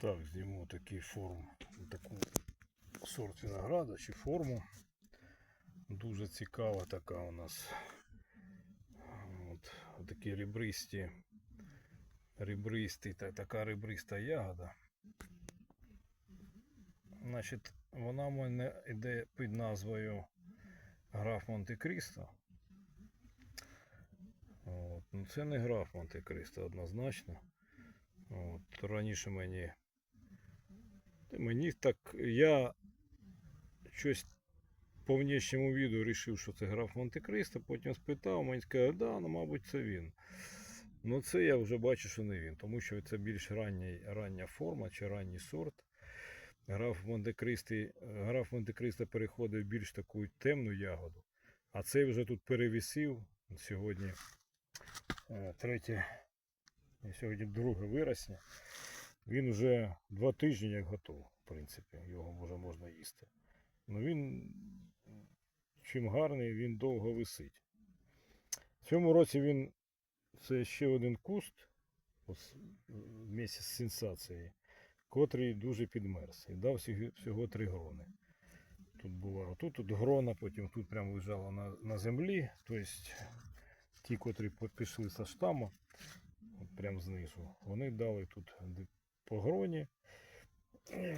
Так, зніму такий форм, таку сорт винограда чи форму. Дуже цікава така у нас. От, такі ребристі, ребристі, та, така ребриста ягода. Значить, вона мене йде під назвою Граф Монте-Крісто. От. Ну, це не граф Монте-Крісто однозначно. От. Раніше мені. Мені так. Я щось по внешньому відео вирішив, що це граф Монте-Кристо, потім спитав, мені сказали, да, ну, мабуть, це він. Ну це я вже бачу, що не він, тому що це більш рання, рання форма чи ранній сорт. Граф Монте-Кристо, граф Монте-Кристо переходить в більш таку темну ягоду. А цей вже тут перевісив. Сьогодні е, 3, сьогодні 2 вересня. Він вже два тижні як готов, в принципі, його вже можна їсти. Ну він чим гарний, він довго висить. В цьому році він це ще один куст ось, вместе з сенсацією, котрий дуже підмерз і дав всього, три грони. Тут була отут тут грона, потім тут прямо лежало на, на землі. Тобто ті, котрі пішли со штаму, от прямо знизу, вони дали тут по гроні.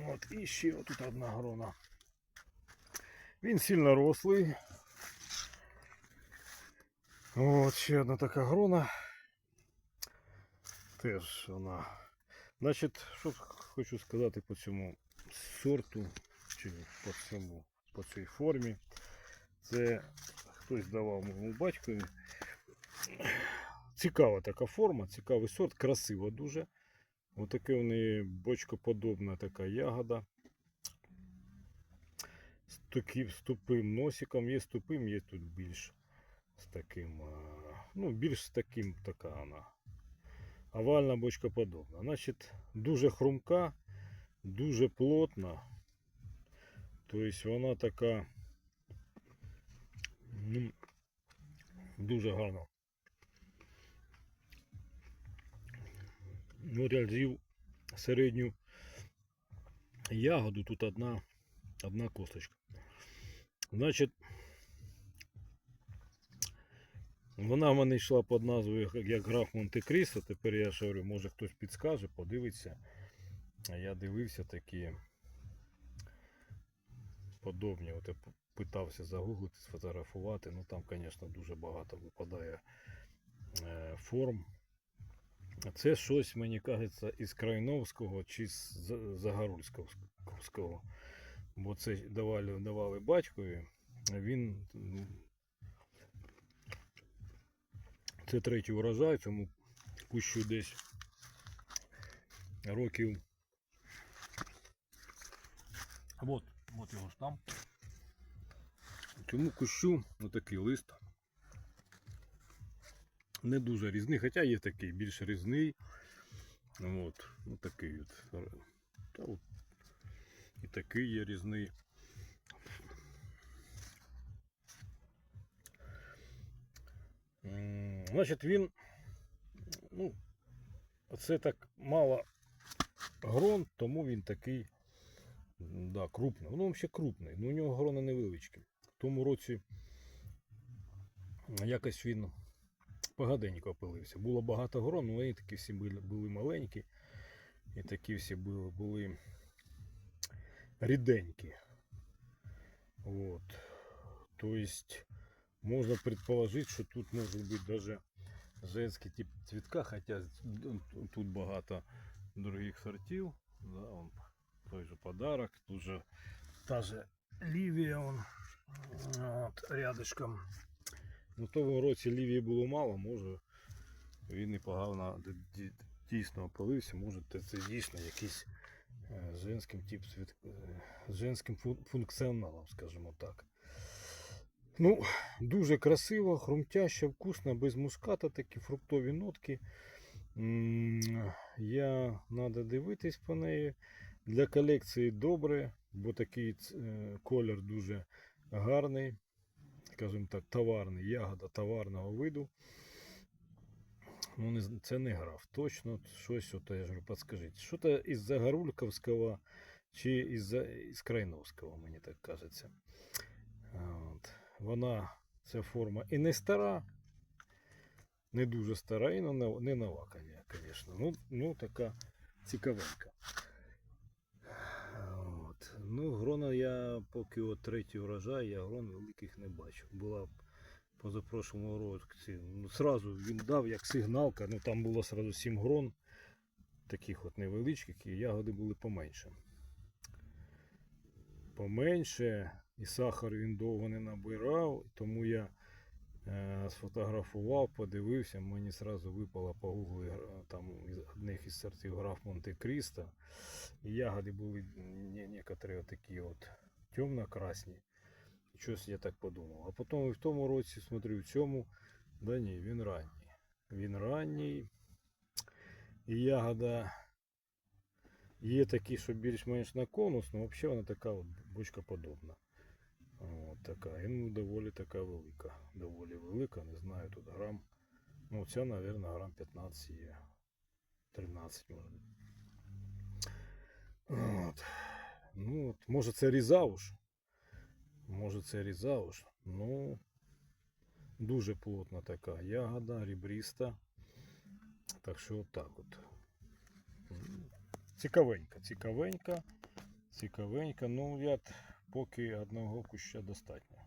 От, і ще тут одна грона. Він сильно рослий. От ще одна така грона. Теж вона. Значить, що хочу сказати по цьому сорту, чи по цьому, по цій формі. Це хтось давав моєму батькові. Цікава така форма, цікавий сорт, красиво дуже. Отаке в неї бочкоподобна така ягода. З таким з тупим носиком. Є з тупим, є тут більш з таким. Ну, більш з таким така вона. Овальна бочкоподобна. Значить, дуже хрумка, дуже плотна. Тобто вона така. Ну, дуже гарна. От я з'їв середню ягоду, тут одна, одна косточка. Значить, вона в мене йшла під назвою як- граф Монте-Крісто. Тепер я ще говорю, може хтось підскаже, подивиться. Я дивився такі подобні. От я питався загуглити, сфотографувати. Ну там, звісно, дуже багато випадає е, форм. Це щось, мені кажеться, із Крайновського чи з За- Загорульського. Бо це давали, давали батькові. Він. Це третій урожай, цьому кущу десь років. От, от його ж там. Цьому кущу отакий лист не дуже різний, хоча є такий більш різний. От, ну такий от. Та от. І такий є різний. Значить, він, ну, це так мало грон, тому він такий да, крупний. Воно взагалі крупний, ну у нього грони невеличкі. В тому році якось він погаденько опилився. Було багато грон, але вони такі всі були, були маленькі. І такі всі були, були ріденькі. Вот. То есть можно предположить, що тут може бути даже женський тип цвітка, хоча тут багато других сортів. Да, он, той же подарок, тут же та же Лівія он, от, рядышком. Ну, тому році Лівії було мало, може він і погано дійсно опалився, може це дійсно якийсь е, женським тип цвіт, е, з женським функціоналом, скажімо так. Ну, дуже красиво, хрумтяще, вкусно, без муската, такі фруктові нотки. Я треба дивитись по неї. Для колекції добре, бо такий е, колір дуже гарний, скажімо так, товарний, ягода товарного виду. Ну, не, це не граф. Точно щось, от, я ж підскажіть. Що то із Загорульковського чи із, із Крайновського, мені так кажеться. От. Вона, ця форма і не стара, не дуже стара, і не, не нова, звісно. Ну, ну, така цікавенька. Ну, грона я поки от третій урожай, я грон великих не бачу. Була позапрошлому році. Ну, сразу він дав як сигналка, ну там було сразу 7 грон, таких от невеличких, і ягоди були поменше. Поменше, і сахар він довго не набирав, тому я сфотографував, подивився, мені сразу випало по гуглу е, там одних із сортів граф Монте-Крісто. І ягоди були не, некоторі такі от темно-красні. Щось я так подумав. А потім в тому році смотрю, в цьому, да ні, він ранній. Він ранній. І ягода є такі, що більш-менш на конус, але взагалі вона така от бочкоподобна. От така. І ну, доволі така велика. Доволі велика, не знаю, тут грам. Ну, ця, мабуть, грам 15 є. 13 може. От. Ну, от, може це різауш. Може це різауш. Ну, дуже плотна така ягода, рібріста. Так що отак от. Цікавенька, цікавенька, цікавенька. Ну, я поки одного куща достатньо.